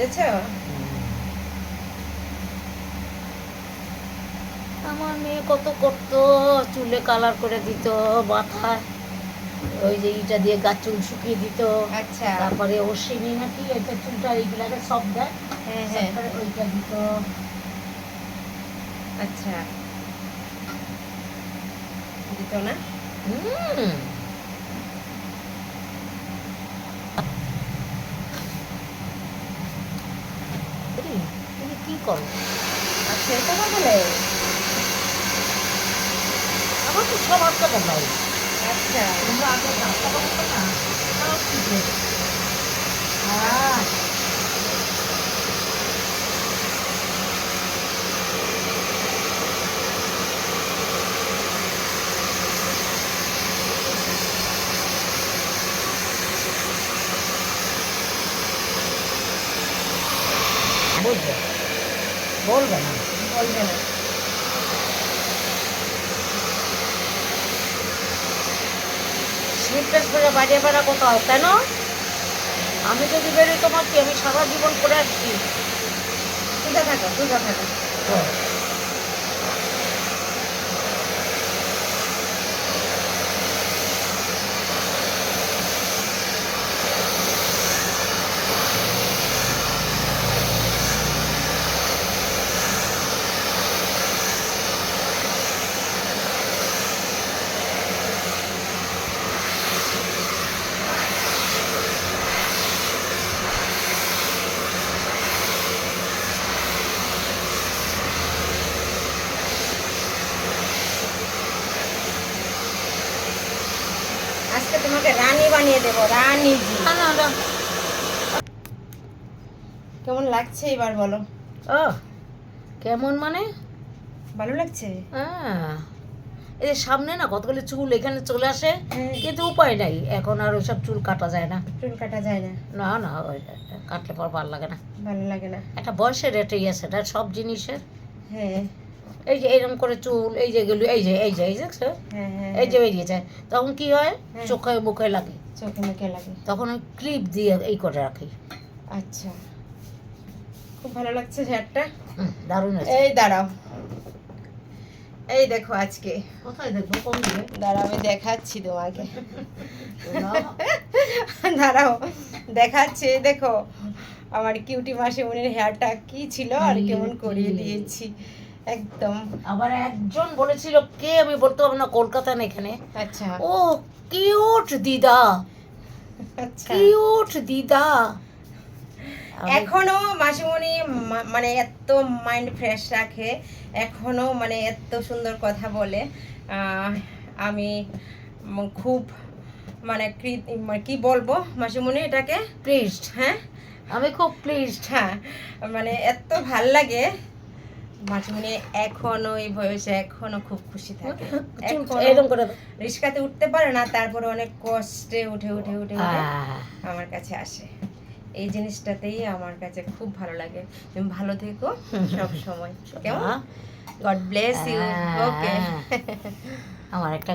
বুঝেছ আমার মেয়ে কত করতো? চুলে কালার করে দিত মাথায় ওই যে ইটা দিয়ে গাছ চুল শুকিয়ে দিত। আচ্ছা। তারপরে ও সিমি নাকি এটা চুলটা এইগুলাকে সব দেয় হ্যাঁ হ্যাঁ। ওইটা দিত। আচ্ছা। দিত না? হুম এই, তুমি কি করো। আচ্ছা এটা বদলে আমার তো সব হাতটা বদলাই আচ্ছা। তোমরা আগে রাস্তা বদলাতো না তাও কি করে? আহ, বলবে বলবে না। বলবে না। স্লিপলেস বাইরে বেড়া কোথাও কেন? আমি যদি বেরোই তোমার কি আমি সারা জীবন করে আসছি। সোজা থাকো সোজা থাকো। তোমাকে রানী বানিয়ে দেবো রানী কেমন লাগছে এবার বলো? ও কেমন মানে? ভালো লাগছে? হ্যাঁ। এই যে সামনে না কতগুলি চুল এখানে চলে আসে হ্যাঁ। কিন্তু উপায় নাই। এখন আর ওইসব চুল কাটা যায় না। চুল কাটা যায় না। না না কাটলে পর ভালো লাগে না। ভালো লাগে না। একটা বয়সের রেটেই আছে এটা সব জিনিসের। হ্যাঁ। এই যে এরকম করে চুল এই যে গেলু এই যে এই যে এই দেখছ? হ্যাঁ হ্যাঁ এই যে বেরিয়ে যায়। তখন কি হয়? হ্যাঁ। চোখে মুখে লাগে। চোখে মুখে লাগে। তখন ওই ক্লিপ দিয়ে এই করে রাখি। আচ্ছা। খুব ভালো লাগছে হেয়ারটা দারুণ আছে এই দাঁড়াও। এই দেখো আজকে। কোথায় দেখব? কোন দিকে? দাঁড়াও আমি দেখাচ্ছি তোমাকে। দাঁড়াও। দেখাচ্ছে দেখো। আমার কিউটি মাসিমণির হেয়ারটা কি ছিল আর কেমন করিয়ে দিয়েছি। একদম। আবার একজন বলেছিল কে আমি বলতে পারব না কলকাতা না এখানে? আচ্ছা। ও কিউট দিদা। আচ্ছা। কিউট দিদা। এখনও মাসিমণি মানে এত মাইন্ড ফ্রেশ রাখে এখনও মানে এত সুন্দর কথা বলে। আমি খুব মানে কৃ- মানে কি বলব মাসিমণি এটাকে? প্লিজড হ্যাঁ? আমি খুব প্লিজড হ্যাঁ মানে এত ভালো লাগে। মাসিমণি এখনও এই বয়সে এখনও খুব খুশি থাকে। এরকম করে রিস্কাতে উঠতে পারে না তারপরে অনেক কষ্টে উঠে উঠে উঠে আমার কাছে আসে। এই জিনিসটাতেই আমার কাছে খুব ভালো লাগে। তুমি ভালো থেকো সব সময়। কেমন? God bless you. ওকে আমার একটা